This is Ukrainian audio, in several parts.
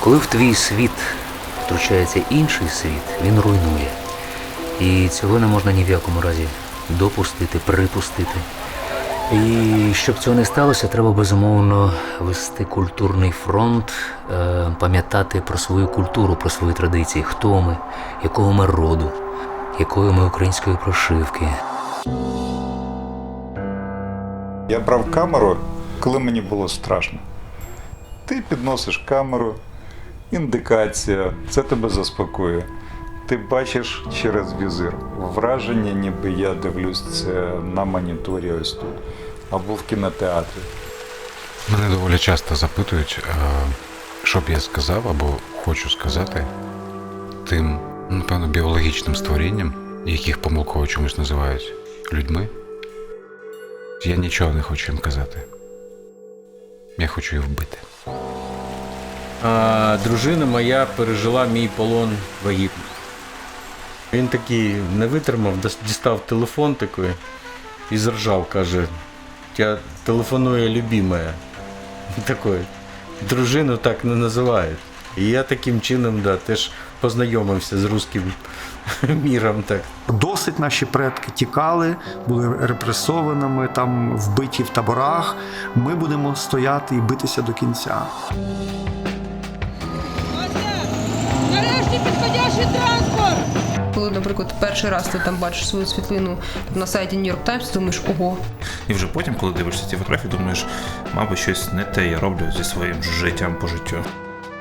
Коли в твій світ втручається інший світ, він руйнує. І цього не можна ні в якому разі допустити, припустити. І щоб цього не сталося, треба безумовно вести культурний фронт, е, пам'ятати про свою культуру, про свої традиції, хто ми, якого ми роду, якої ми української прошивки. Я брав камеру, коли мені було страшно. Ти підносиш камеру, індикація, це тебе заспокоює. Ти бачиш через візир. Враження, ніби я дивлюсь це на моніторі ось тут, або в кінотеатрі. Мене доволі часто запитують, е, що б я сказав або хочу сказати тим, напевно, біологічним створінням, яких помилково чомусь називають людьми. Я нічого не хочу їм казати. Я хочу їх вбити. А дружина моя пережила мій полон вагітно. Він такий не витримав, дістав телефон такий і заржав, каже, я телефонує любимая. Такой, дружину так не називають. І я таким чином да, теж познайомився з руським міром. Так. Досить наші предки тікали, були репресованими, там вбиті в таборах. Ми будемо стояти і битися до кінця. Нарешті підходящий транспорт! Коли, наприклад, перший раз ти там бачиш свою світлину на сайті New York Times, думаєш, ого, І вже потім, коли дивишся ці фотографії, думаєш, мабуть, щось не те я роблю зі своїм життям по життю.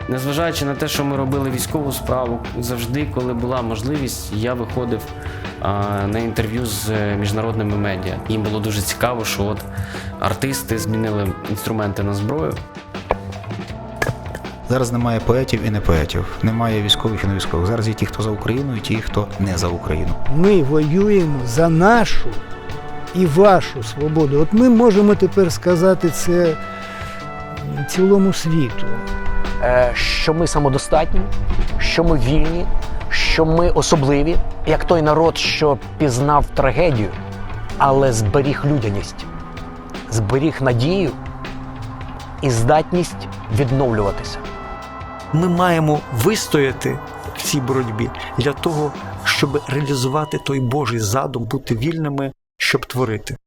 Незважаючи на те, що ми робили військову справу, завжди, коли була можливість, я виходив а, на інтерв'ю з е, міжнародними медіа. Їм було дуже цікаво, що от артисти змінили інструменти на зброю. Зараз немає поетів і не поетів, немає військових і не військових. Зараз є ті, хто за Україну, і ті, хто не за Україну. Ми воюємо за нашу і вашу свободу. От ми можемо тепер сказати це цілому світу. е, що ми самодостатні, що ми вільні, що ми особливі, як той народ, що пізнав трагедію, але зберіг людяність, зберіг надію і здатність відновлюватися. Ми маємо вистояти в цій боротьбі для того, щоб реалізувати той Божий задум, бути вільними, щоб творити.